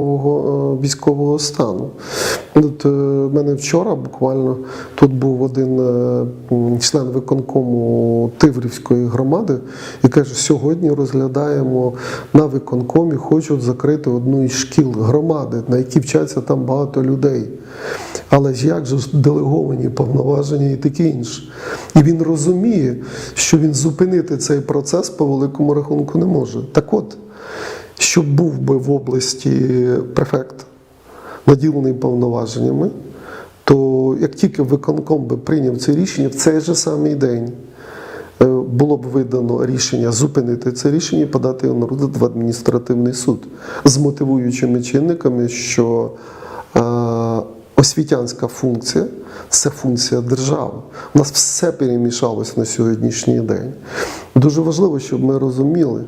е, військового стану. От, е, в мене вчора буквально тут був один е, член виконкому Тиврівської громади і каже: сьогодні розглядаємо на виконкомі, хочуть закрити одну із шкіл громади, на якій вчаться там багато людей. Але ж як же делеговані повноваження і таке інше? І він розуміє, що він зупинити цей процес по великому рахунку не може. Так от, щоб був би в області префект наділений повноваженнями, то як тільки виконком би прийняв це рішення в цей же самий день. е, Було б видано рішення зупинити це рішення і подати його на в адміністративний суд з мотивуючими чинниками, що освітянська функція це функція держави. У нас все перемішалось на сьогоднішній день. Дуже важливо, щоб ми розуміли,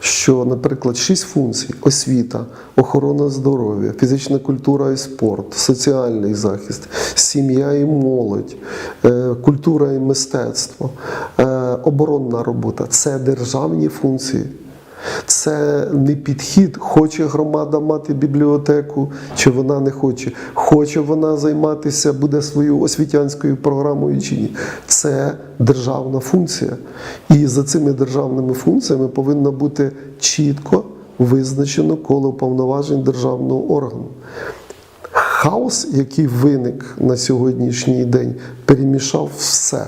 що, наприклад, шість функцій: освіта, охорона здоров'я, фізична культура і спорт, соціальний захист, сім'я і молодь, е, культура і мистецтво, е, оборонна робота це державні функції. Це не підхід, хоче громада мати бібліотеку, чи вона не хоче. Хоче вона займатися, буде своєю освітянською програмою чи ні. Це державна функція. І за цими державними функціями повинно бути чітко визначено коло повноважень державного органу. Хаос, який виник на сьогоднішній день, перемішав все.